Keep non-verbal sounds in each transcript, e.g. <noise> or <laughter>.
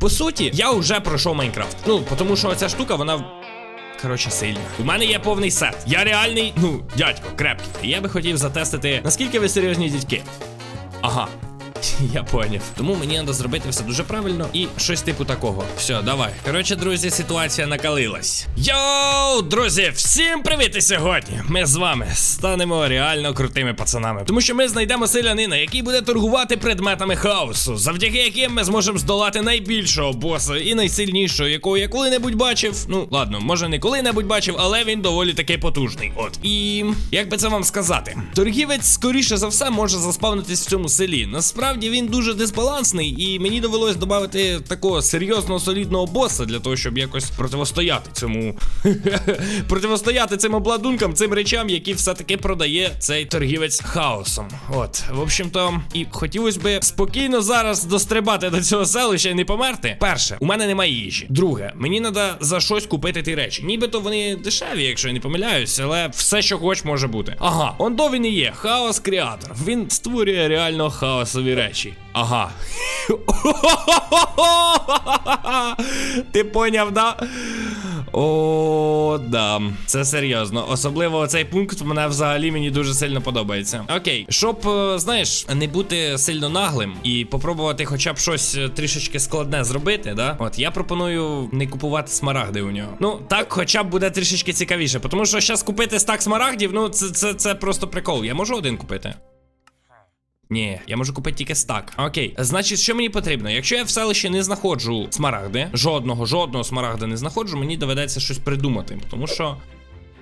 По суті, я вже пройшов Майнкрафт. Ну, тому що ця штука, вона. Коротше, сильна. У мене є повний сет. Я реальний, ну, дядько, крепкий. І я би хотів затестити, наскільки ви серйозні дядьки. Ага. <laughs> Я поняв. Тому мені треба зробити все дуже правильно і щось типу такого. Все, давай. Коротше, друзі, ситуація накалилась. Йоу, друзі, всім привіт! І сьогодні ми з вами станемо реально крутими пацанами. Тому що ми знайдемо селянина, який буде торгувати предметами хаосу, завдяки яким ми зможемо здолати найбільшого боса і найсильнішого, якого я коли-небудь бачив. Ну, ладно, може не коли-небудь бачив, але він доволі таки потужний. От. І як би це вам сказати, торгівець, скоріше за все, може заспавнитись в цьому селі. Насправді він дуже дисбалансний, і мені довелось додати такого серйозного солідного боса для того, щоб якось противостояти цьому. <laughs> противостояти цим обладункам, цим речам, які все-таки продає цей торгівець хаосом. От, в общем-то, і хотілося би спокійно зараз дострибати до цього селища і не померти. Перше, у мене немає їжі. Друге, мені треба за щось купити ті речі. Нібито вони дешеві, якщо я не помиляюсь, але все, що хоч, може бути. Ага, он до він і є. Хаос креатор. Він створює реально хаосові речі. Ага. <laughs> Ти поняв, да? О, да. Це серйозно. Особливо цей пункт мене взагалі мені дуже сильно подобається. Окей, щоб, е, знаєш, не бути сильно наглим і попробувати хоча б щось е, трішечки складне зробити, да? От я пропоную не купувати смарагди у нього. Ну, так, хоча б буде трішечки цікавіше. Тому що зараз купити стак смарагдів, ну це, це, це просто прикол. Я можу один купити. Ні, я можу купити тільки стак. Окей, значить, що мені потрібно? Якщо я в селищі не знаходжу смарагди, жодного, жодного смарагда не знаходжу, мені доведеться щось придумати. Тому що.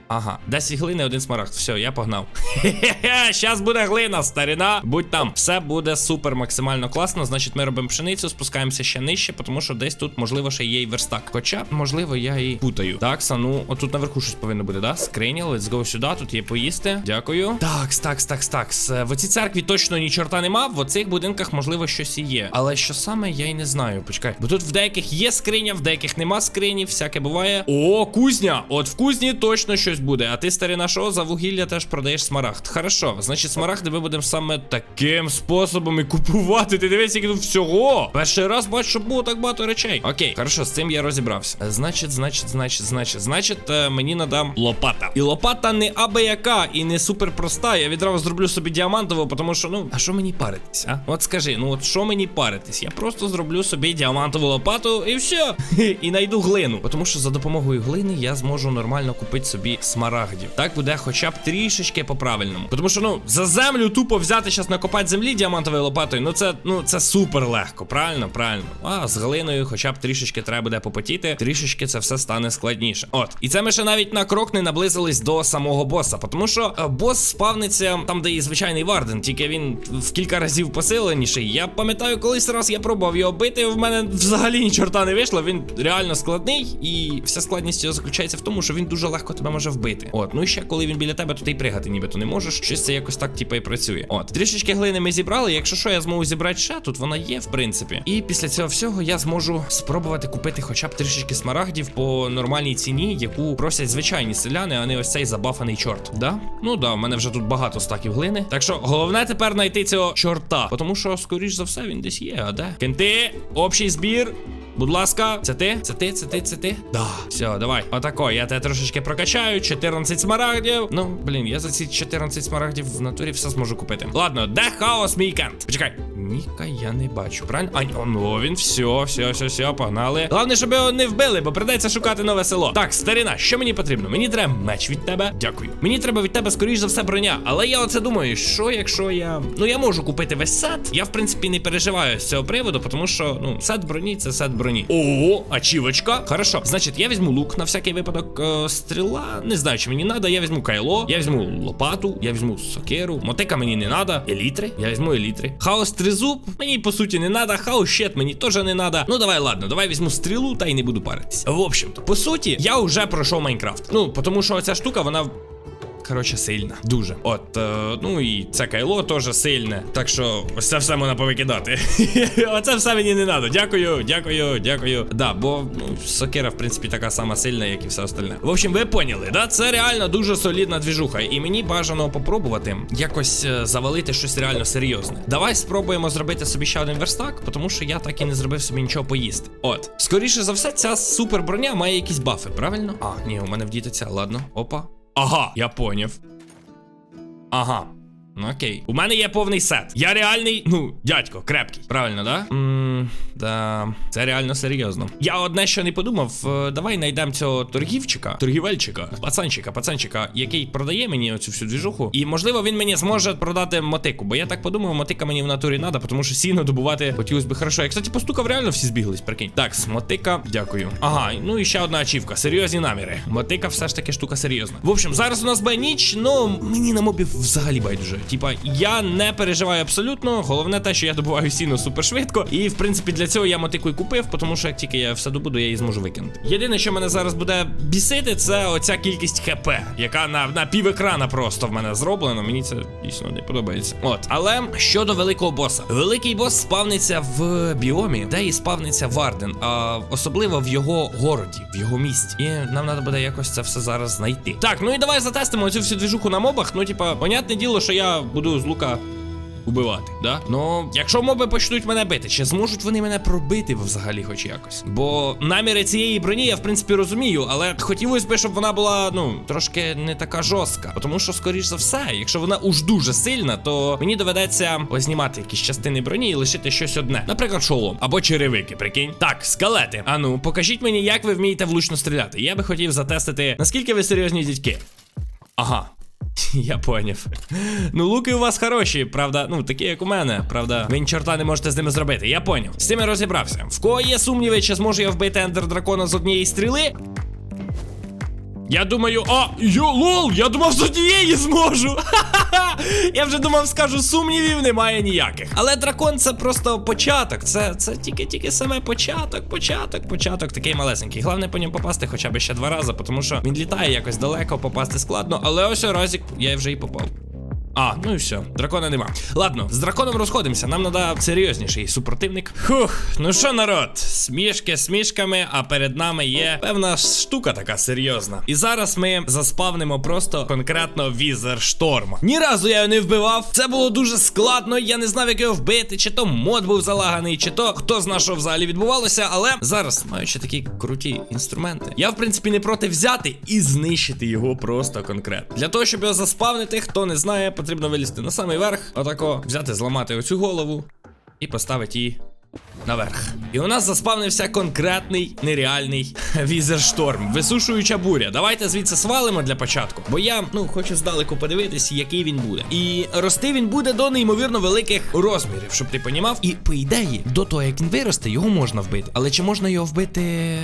Ага, 10 глини, один смарагд. Все, я погнав. Хе-хе, <laughs> щас буде глина, старіна. Будь там. Все буде супер максимально класно. Значить, ми робимо пшеницю, спускаємося ще нижче, тому що десь тут, можливо, ще є і верстак. Хоча, можливо, я і путаю. Так, ну, отут наверху щось повинно бути, да? Скриня, let's go сюди, тут є поїсти. Дякую. Так, так, так, так. В оцій церкві точно ні чорта нема. В оцих будинках, можливо, щось і є. Але що саме, я й не знаю. Почекай. Бо тут в деяких є скриня, в деяких нема скрині, всяке буває. О, кузня! От в кузні точно щось буде. А ти, старина, що за вугілля теж продаєш смарагд. Хорошо, значить, смарагди ми будемо саме таким способом і купувати. Ти дивись, який тут всього. Перший раз бачу, що було так багато речей. Окей, хорошо, з цим я розібрався. Е, Значить, значить, значить, значить, значить, е, мені надам лопата. І лопата не абияка і не супер проста. Я відразу зроблю собі діамантову, тому що, ну, а що мені паритись? От скажи, ну от що мені паритись? Я просто зроблю собі діамантову лопату і все. <laughs> І найду глину. Тому що за допомогою глини я зможу нормально купити собі смарагдів. Так буде хоча б трішечки по-правильному. Тому що, ну, за землю тупо взяти щас накопати землі діамантовою лопатою, ну це ну це супер легко, правильно? Правильно. А з глиною, хоча б трішечки треба буде попотіти, трішечки це все стане складніше. От. І це ми ще навіть на крок не наблизились до самого боса. Тому що е, бос спавниться там, де і звичайний Варден, тільки він в кілька разів посиленіший. Я пам'ятаю, колись раз я пробував його бити. В мене взагалі ні чорта не вийшло. Він реально складний, і вся складність його заключається в тому, що він дуже легко тебе може вбити. От, ну і ще коли він біля тебе, то ти й пригати нібито не можеш. Щось це якось так, типу, і працює. От, трішечки глини ми зібрали. Якщо що, я зможу зібрати ще, тут вона є, в принципі. І після цього всього я зможу спробувати купити хоча б трішечки смарагдів по нормальній ціні, яку просять звичайні селяни, а не ось цей забафаний чорт. Да? Ну да, в мене вже тут багато стаків глини. Так що головне тепер знайти цього чорта. Тому що, скоріш за все, він десь є, а де? Кенти, общий збір. Будь ласка, це ти? Це ти, це ти, це ти? Да. Все, давай. Отако, я тебе трошечки прокачаю. 14 смарагдів. Ну, блін, я за ці 14 смарагдів в натурі все зможу купити. Ладно, де хаос мій кент? Почекай. Ніка я не бачу. Правильно? А, о, ну він все, все, все, все, погнали. Головне, щоб його не вбили, бо придеться шукати нове село. Так, старина, що мені потрібно? Мені треба меч від тебе. Дякую. Мені треба від тебе, скоріш за все, броня. Але я оце думаю, що якщо я. Ну я можу купити весь сет. Я, в принципі, не переживаю з цього приводу, тому що, ну, сет броні це сет броні. О, ачівочка. Хорошо. Значить, я візьму лук на всякий випадок. Е, стріла. Не знаю, чи мені треба. Я візьму кайло, я візьму лопату, я візьму сокеру. Мотика мені не треба. Елітри. Я візьму елітри. Хаос тризуб. Мені по суті не надо. Хаушет мені теж не треба. Ну давай, ладно, давай візьму стрілу та й не буду паритись. В общем-то, по суті, я вже пройшов Майнкрафт. Ну, тому що ця штука, вона. Коротше, сильна. Дуже. От, е, ну і це кайло теж сильне. Так що ось це все можна повикидати. <laughs> Оце все мені не треба. Дякую, дякую, дякую. Да, бо ну, сокира, в принципі, така сама сильна, як і все остальне. В общем, ви поняли, да? Це реально дуже солідна двіжуха. І мені бажано попробувати якось е, завалити щось реально серйозне. Давай спробуємо зробити собі ще один верстак, тому що я так і не зробив собі нічого поїсти. От, скоріше за все, ця супер броня має якісь бафи, правильно? А, ні, у мене вдіється, ладно. Опа. Ага, я поняв. Ага. Ну окей. У мене є повний сет. Я реальний, ну, дядько, крепкий. Правильно, да? Ммм, да. Це реально серйозно. Я одне що не подумав. е, Давай знайдемо цього торгівчика, торгівельчика, пацанчика, пацанчика, який продає мені оцю всю двіжуху. І можливо він мені зможе продати мотику. Бо я так подумав, мотика мені в натурі треба, тому що сіно добувати хотілося би хорошо. Я, кстати, постукав, реально всі збіглись, прикинь. Так, мотика, дякую. Ага, ну і ще одна ачівка. Серйозні наміри. Мотика все ж таки штука серйозна. В общем, зараз у нас буде ніч, ну мені на мобів взагалі байдуже. Типа, я не переживаю абсолютно. Головне те, що я добуваю сіно супер швидко. І в принципі для цього я мотику і купив, тому що як тільки я все добуду, я її зможу викинути. Єдине, що мене зараз буде бісити, це оця кількість хп, яка на, на пів екрана просто в мене зроблена. Мені це дійсно не подобається. От, але щодо великого боса, великий бос спавниться в біомі, де і спавниться Варден, а особливо в його городі, в його місті. І нам треба буде якось це все зараз знайти. Так, ну і давай затестимо цю всю двіжуху на мобах. Ну, типа, понятне діло, що я буду з лука убивати, да? Ну, якщо моби почнуть мене бити, чи зможуть вони мене пробити взагалі хоч якось? Бо наміри цієї броні я в принципі розумію, але хотілося б, щоб вона була, ну, трошки не така жорстка. Тому що, скоріш за все, якщо вона уж дуже сильна, то мені доведеться познімати якісь частини броні і лишити щось одне. Наприклад, шолом або черевики, прикинь. Так, скелети. Ану, покажіть мені, як ви вмієте влучно стріляти. Я би хотів затестити, наскільки ви серйозні дядьки. Ага. <laughs> Я поняв. Ну, луки у вас хороші, правда, ну такі, як у мене. Правда, ви ні чорта не можете з ними зробити. Я поняв. З цим я розібрався. В кого є сумніви, чи зможу я вбити ендер дракона з однієї стріли? Я думаю, а, йо, лол, я думав, з однієї зможу. <laughs> Я вже думав, скажу, сумнівів немає ніяких. Але дракон це просто початок. Це це тільки-тільки саме початок, початок, початок такий малесенький. Головне по ньому попасти хоча б ще два рази, тому що він літає якось далеко, попасти складно, але ось разік я вже і попав. А, ну і все, дракона нема. Ладно, з драконом розходимося. Нам треба серйозніший супротивник. Хух, ну що, народ, смішки смішками, а перед нами є певна штука така серйозна. І зараз ми заспавнимо просто конкретно візер шторма. Ні разу я його не вбивав. Це було дуже складно. Я не знав, як його вбити, чи то мод був залаганий, чи то хто з нашого взагалі відбувалося. Але зараз, маючи такі круті інструменти, я в принципі не проти взяти і знищити його просто конкретно. Для того, щоб його заспавнити, хто не знає, потрібно вилізти на самий верх, отако взяти, зламати оцю голову і поставити її. Наверх. І у нас заспавнився конкретний нереальний <laughs> візершторм. Висушуюча буря. Давайте звідси свалимо для початку. Бо я ну хочу здалеку подивитись, який він буде. І рости він буде до неймовірно великих розмірів, щоб ти понімав. І по ідеї, до того як він виросте, його можна вбити. Але чи можна його вбити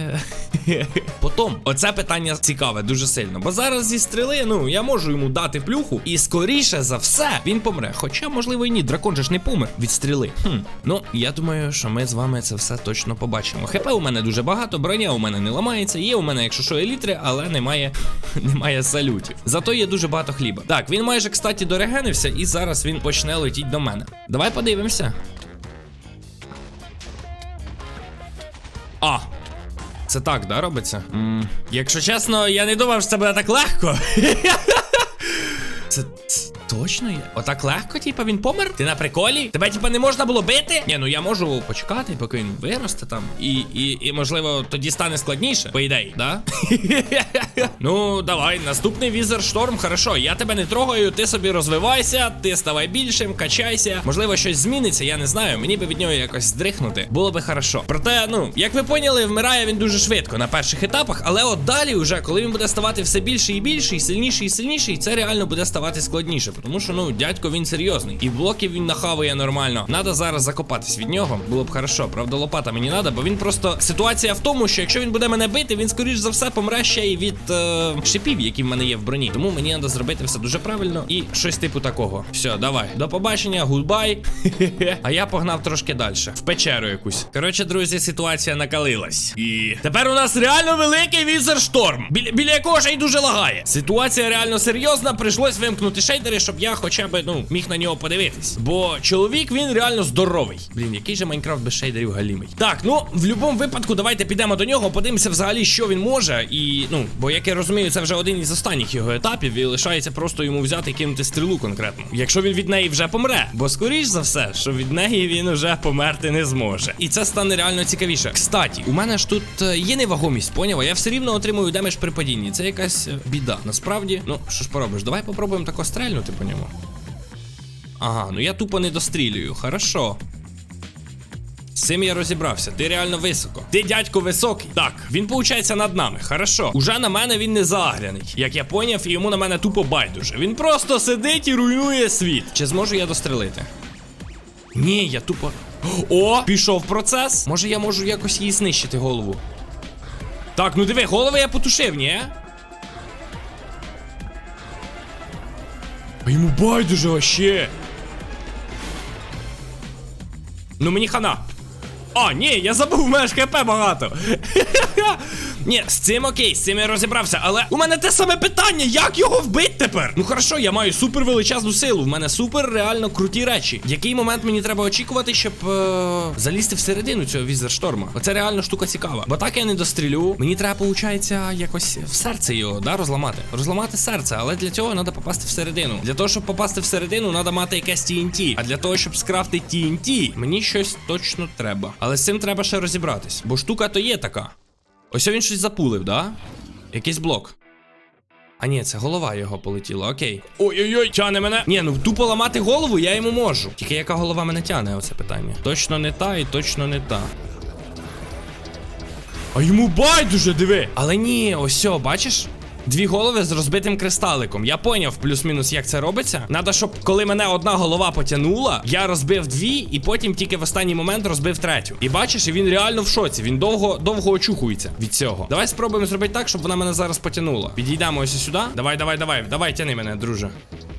<laughs> потом? Оце питання цікаве дуже сильно. Бо зараз зі стріли, ну я можу йому дати плюху, і скоріше за все він помре. Хоча, можливо, і ні, дракон же ж не помер від стріли. Хм. Ну, я думаю, що ми з вами це все точно побачимо. ХП у мене дуже багато, броня у мене не ламається. Є у мене, якщо що, елітри, але немає <laughs> немає салютів. Зато є дуже багато хліба. Так, він майже, кстати, дорегенився, і зараз він почне летіти до мене. Давай подивимося. А. Це так, да, робиться? м якщо чесно, я не думав, що це буде так легко. <laughs> Це, це точно є? Отак легко, типа, він помер? Ти на приколі? Тебе, типа, не можна було бити? Ні, ну я можу почекати, поки він виросте там. І, і, і можливо, тоді стане складніше, по ідеї, да? <laughs> ну, давай, наступний візер шторм, хорошо. Я тебе не трогаю, ти собі розвивайся, ти ставай більшим, качайся. Можливо, щось зміниться, я не знаю. Мені би від нього якось здрихнути. Було би хорошо. Проте, ну, як ви поняли, вмирає він дуже швидко на перших етапах, але от далі, вже, коли він буде ставати все більше і більше, і сильніший і сильніший, це реально буде ставати складніше. Тому що, ну, дядько він серйозний. І блоків він нахавує нормально. Надо зараз закопатись від нього. Було б хорошо. Правда, лопата мені надо, бо він просто ситуація в тому, що якщо він буде мене бити, він скоріш за все помре ще й від е, шипів, які в мене є в броні. Тому мені треба зробити все дуже правильно і щось типу такого. Все, давай. До побачення, гудбай. <laughs> А я погнав трошки далі. В печеру якусь. Коротше, друзі, ситуація накалилась. І тепер у нас реально великий візер шторм, біля, біля якого ще й дуже лагає. Ситуація реально серйозна. Прийшлось вимкнути шейдери, щоб я хоча б ну міг на нього подивитись. Бо чоловік він реально здоровий. Блін, який же Майнкрафт без шейдерів галімий. Так, ну в будь-якому випадку, давайте підемо до нього, подивимося взагалі, що він може. І ну, бо як я розумію, це вже один із останніх його етапів, і лишається просто йому взяти і кинути стрілу конкретно. Якщо він від неї вже помре, бо скоріш за все, що від неї він уже померти не зможе. І це стане реально цікавіше. Кстаті, у мене ж тут е, є невагомість, поняв? Я все рівно отримую демедж при падінні. Це якась е, біда. Насправді, ну що ж поробиш, давай попробуємо тако стрельнути по ньому. Ага, ну я тупо не дострілюю. Хорошо. З цим я розібрався. Ти реально високо. Ти дядько високий. Так, він получається над нами. Хорошо. Уже на мене він не загряний. Як я поняв, йому на мене тупо байдуже. Він просто сидить і руйнує світ. Чи зможу я дострелити? Ні, я тупо. О, пішов процес. Може я можу якось їй знищити голову. Так, ну диви, голови я потушив, ні? Йому байдуже вообще. Ну мені хана. А, ні, я забув, у мене ж ХП багато. <laughs> Ні, з цим окей, з цим я розібрався, але у мене те саме питання, як його вбити тепер? Ну хорошо, я маю супер величезну силу. В мене супер реально круті речі. Який момент мені треба очікувати, щоб е залізти всередину цього візершторма? Оце реально штука цікава. Бо так я не дострілю. Мені треба, виходить, якось в серце його, да, розламати. Розламати серце, але для цього треба попасти всередину. Для того, щоб попасти всередину, треба мати якесь TNT. А для того, щоб скрафти TNT, мені щось точно треба. Але з цим треба ще розібратись. Бо штука то є така. Ось він щось запулив, да? Якийсь блок. А ні, це голова його полетіла, окей. Ой-ой-ой, тяне мене. Ні, ну тупо ламати голову я йому можу. Тільки яка голова мене тяне, оце питання. Точно не та і точно не та. А йому байдуже, диви. Але ні, ось бачиш? Дві голови з розбитим кристаликом. Я поняв плюс-мінус, як це робиться. Надо, щоб коли мене одна голова потягнула, я розбив дві, і потім тільки в останній момент розбив третю. І бачиш, він реально в шоці. Він довго довго очухується від цього. Давай спробуємо зробити так, щоб вона мене зараз потягнула. Підійдемо ось сюди. Давай, давай, давай, давай, тяни мене, друже.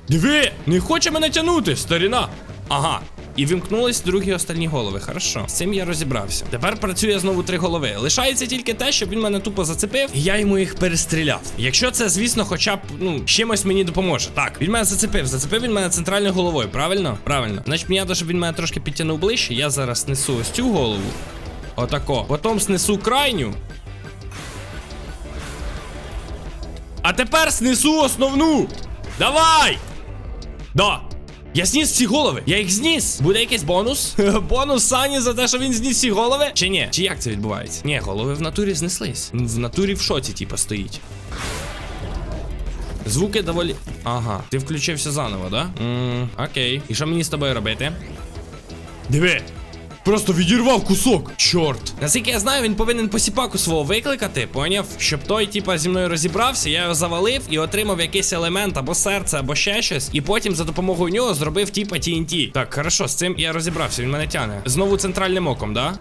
Диви, не хоче мене тягнути, старіна. Ага. І вимкнулись другі остальні голови. Хорошо. З цим я розібрався. Тепер працює знову три голови. Лишається тільки те, щоб він мене тупо зацепив, і я йому їх перестріляв. Якщо це, звісно, хоча б ну чимось мені допоможе. Так, він мене зацепив. Зацепив він мене центральною головою. Правильно? Правильно. Значить, мені треба, щоб він мене трошки підтягнув ближче. Я зараз несу ось цю голову. Отако. Потім снесу крайню. А тепер снесу основну. Давай! Да. Я зніс ці голови. Я їх зніс. Буде якийсь бонус? <laughs> бонус Сані за те, що він зніс ці голови? Чи ні? Чи як це відбувається? Ні, голови в натурі знеслись. В натурі в шоці, типа, стоїть. Звуки доволі. Ага, ти включився заново, да? Ммм, окей. І що мені з тобою робити? Диви! Просто відірвав кусок. Чорт. Наскільки я знаю, він повинен посіпаку свого викликати, поняв? Щоб той, типа, зі мною розібрався, я його завалив і отримав якийсь елемент або серце, або ще щось. І потім за допомогою нього зробив, типа, TNT. Так, хорошо, з цим я розібрався, він мене тяне. Знову центральним оком, да?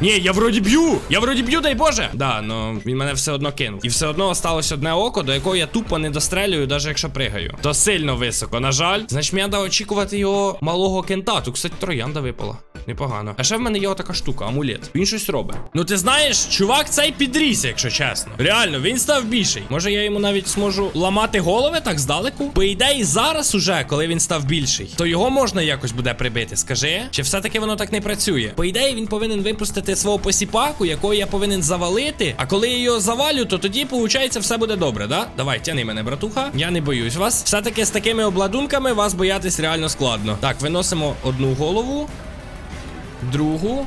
Ні, я вроді б'ю! Я вроді б'ю, дай Боже! Да, ну він мене все одно кинув. І все одно осталось одне око, до якого я тупо не дострелюю, навіть якщо пригаю. То сильно високо, на жаль. Значить, мені треба очікувати його малого кента. Тут, кстати, троянда випала. Непогано. А ще в мене є така штука, амулет. Він щось робить. Ну ти знаєш, чувак цей підріс, якщо чесно. Реально, він став більший. Може я йому навіть зможу ламати голови так здалеку? По ідеї, зараз уже, коли він став більший, то його можна якось буде прибити, скажи? Чи все-таки воно так не працює? По ідеї, він повинен випустити свого посіпаку, якого я повинен завалити. А коли я його завалю, то тоді, виходить, все буде добре, да? Давай, тяни мене, братуха. Я не боюсь вас. Все-таки з такими обладунками вас боятись реально складно. Так, виносимо одну голову другу,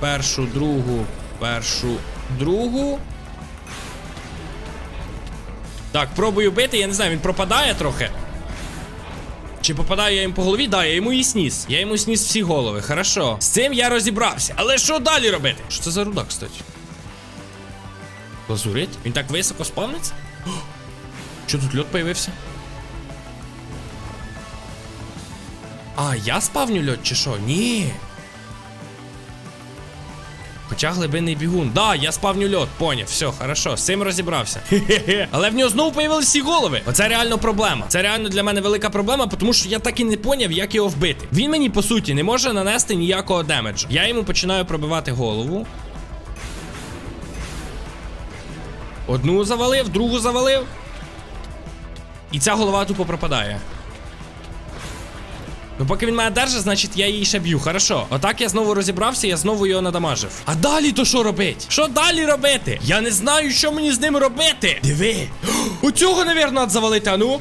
першу, другу, першу, другу. Так, пробую бити, я не знаю, він пропадає трохи. Чи попадаю я їм по голові? Да, я йому і сніс. Я йому сніс всі голови. Хорошо. З цим я розібрався. Але що далі робити? Що це за руда, кстати? Лазурить? Він так високо спавниться? <gasps> Що тут льот появився? А, я спавню льот чи що? Ні. Хоча глибинний бігун. Да, я спавню льот, поняв. Все, хорошо, з цим розібрався. Але в нього знову появилися всі голови. Оце реально проблема. Це реально для мене велика проблема, тому що я так і не поняв, як його вбити. Він мені, по суті, не може нанести ніякого демеджу. Я йому починаю пробивати голову. Одну завалив, другу завалив. І ця голова тупо пропадає. Ну, поки він мене держить, значить я її ще б'ю. Хорошо. Отак я знову розібрався, я знову його надамажив. А далі то що робить? Що далі робити? Я не знаю, що мені з ним робити. Диви. У цього, навірно, завалити, а ну.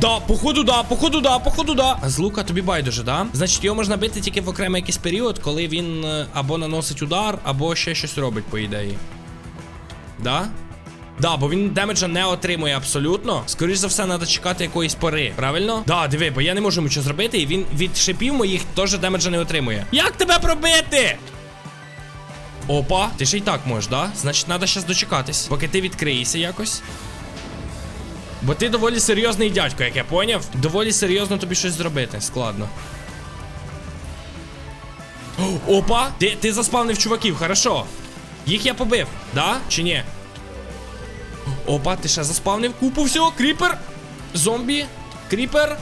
Да, походу, да, походу, да, походу, да. А з лука тобі байдуже, да? Значить, його можна бити тільки в окремий якийсь період, коли він е, або наносить удар, або ще щось робить, по ідеї. Да? Да, бо він демеджа не отримує абсолютно. Скоріше за все, треба чекати якоїсь пори. Правильно? Да, диви, бо я не можу що зробити, і він від шипів моїх теж демеджа не отримує. Як тебе пробити? Опа, ти ще й так можеш, да? Значить, треба зараз дочекатись, поки ти відкриєшся якось. Бо ти доволі серйозний дядько, як я поняв. Доволі серйозно тобі щось зробити. Складно. Опа! Ти, ти заспавнив чуваків, хорошо. Їх я побив, да? Чи ні? Опа, ти ще заспавнив купу всього. Кріпер. Зомбі. Кріпер.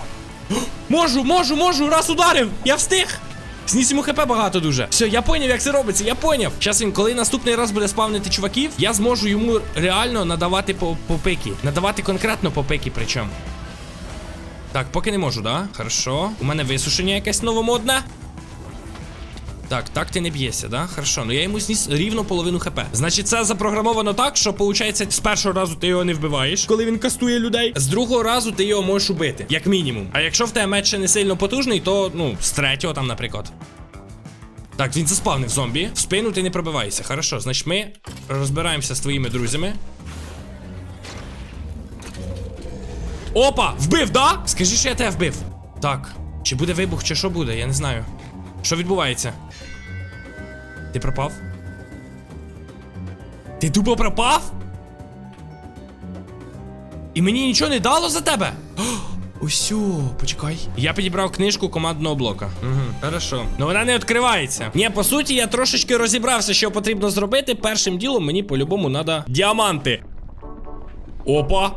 <gasps> Можу, можу, можу. Раз ударив. Я встиг. Зніс йому хп багато дуже. Все, я поняв, як це робиться, я поняв. Зараз він, коли наступний раз буде спавнити чуваків, я зможу йому реально надавати по, попики. Надавати конкретно попики, причому. Так, поки не можу, да? Хорошо. У мене висушення якесь новомодне. Так, так ти не б'єшся, да? Хорошо, ну я йому зніс рівно половину хп. Значить, це запрограмовано так, що виходить, з першого разу ти його не вбиваєш, коли він кастує людей. З другого разу ти його можеш убити, як мінімум. А якщо в тебе меч ще не сильно потужний, то ну, з третього там, наприклад. Так, він заспавнив зомбі. В спину ти не пробиваєшся. Хорошо, значить ми розбираємося з твоїми друзями. Опа! Вбив, да? Скажи, що я тебе вбив. Так. Чи буде вибух, чи що буде, я не знаю. Що відбувається? Ти пропав? Ти тупо пропав? І мені нічого не дало за тебе? <gasps> Усю, почекай. Я підібрав книжку командного блока. Угу, хорошо. Ну вона не відкривається. Ні, по суті, я трошечки розібрався, що потрібно зробити. Першим ділом мені по-любому треба діаманти. Опа.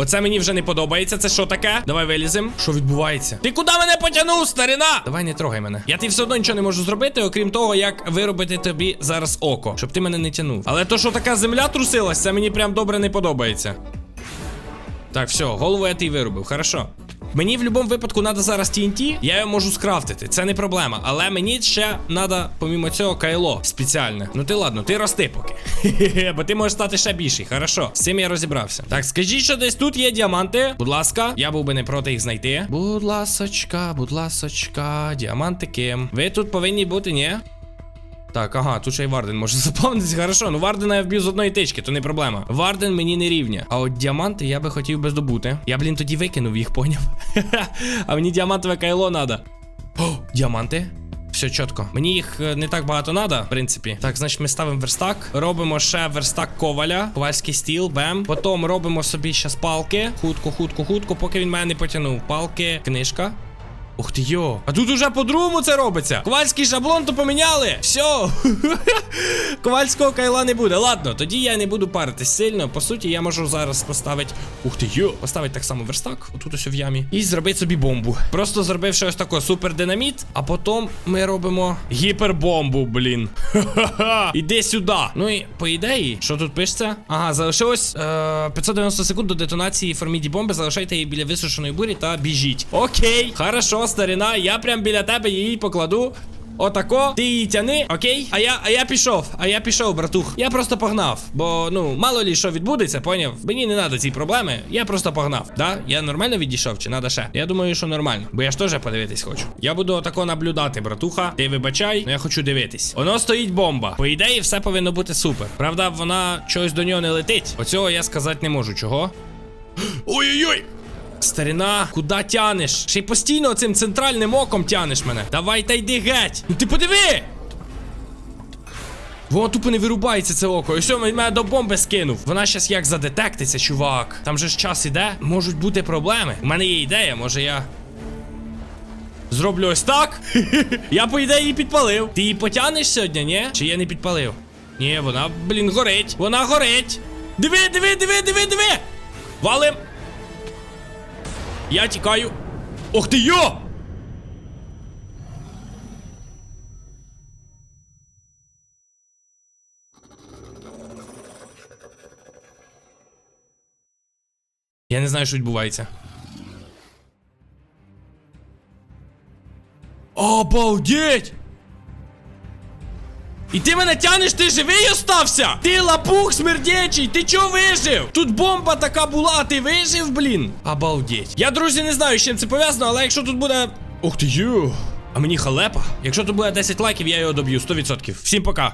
Оце мені вже не подобається. Це що таке? Давай вилізем. Що відбувається? Ти куди мене потягнув, старина? Давай не трогай мене. Я ти все одно нічого не можу зробити, окрім того, як виробити тобі зараз око, щоб ти мене не тянув. Але то, що така земля трусилась, це мені прям добре не подобається. Так, все, голову я ти виробив, хорошо. Мені в будь-якому випадку треба зараз TNT, я його можу скрафтити, це не проблема. Але мені ще треба, помімо цього, кайло спеціальне. Ну ти ладно, ти рости поки. <laughs> Бо ти можеш стати ще більший. Хорошо, з цим я розібрався. Так, скажіть, що десь тут є діаманти. Будь ласка, я був би не проти їх знайти. Будь ласочка, будь ласочка, діамантики. Ви тут повинні бути, ні? Так, ага, тут ще й Варден може <laughs> заповнитися. Хорошо, ну Вардена я вб'ю з одної тички, то не проблема. Варден мені не рівня. А от діаманти я би хотів би здобути. Я, блін, тоді викинув їх, поняв. <laughs> а мені діамантове кайло надо. О, діаманти. Все чітко. Мені їх е, не так багато надо, в принципі. Так, значить, ми ставимо верстак. Робимо ще верстак коваля. Ковальський стіл, бем. Потім робимо собі ще палки. Хутко, хутко, хутко, поки він мене не потягнув. Палки, книжка. Ух ти йо. А тут уже по-другому це робиться. Ковальський шаблон то поміняли. Все. <laughs> Ковальського кайла не буде. Ладно, тоді я не буду паритись сильно. По суті, я можу зараз поставити. Ух ти йо. Поставити так само верстак, отут ось в ямі. І зробити собі бомбу. Просто зробивши ось тако супердинаміт, а потім ми робимо гіпербомбу, блін. Ха-ха-ха. <laughs> Іди сюди. Ну і по ідеї, що тут пишеться? Ага, залишилось е, 590 секунд до детонації форміді бомби. Залишайте її біля висушеної бурі та біжіть. Окей, хорошо, старина. Я прям біля тебе її покладу. Отако, ти її тяни, окей? А я, а я пішов, а я пішов, братух. Я просто погнав. Бо, ну, мало лі що відбудеться, поняв? Мені не треба ці проблеми. Я просто погнав. Да? Я нормально відійшов чи треба ще? Я думаю, що нормально. Бо я ж теж подивитись хочу. Я буду отако наблюдати, братуха. Ти вибачай, але я хочу дивитись. Воно стоїть бомба. По ідеї, все повинно бути супер. Правда, вона чогось до нього не летить. Оцього я сказати не можу. Чого? <gasps> Ой-ой-ой! Старина, куди тянеш? Ще й постійно цим центральним оком тянеш мене. Давай та йди геть. Ну ти подиви! Воно тупо не вирубається це око. І все, мене до бомби скинув. Вона щас як задетектиться, чувак. Там же ж час іде. Можуть бути проблеми. У мене є ідея, може я. Зроблю ось так. <laughs> я по ідеї її підпалив. Ти її потягнеш сьогодні, ні? Чи я не підпалив? Ні, вона, блін, горить. Вона горить. Диви, диви, диви, диви, диви. Валим. Я тікаю. Ох ти йо! Я не знаю, що відбувається. Обалдеть! І ти мене тянеш, ти живий остався? Ти лапух смердячий, ти чо вижив? Тут бомба така була, а ти вижив, блін? Обалдеть. Я, друзі, не знаю, з чим це пов'язано, але якщо тут буде. Ух ти ю. А мені халепа. Якщо тут буде 10 лайків, я його доб'ю 100%. Всім пока.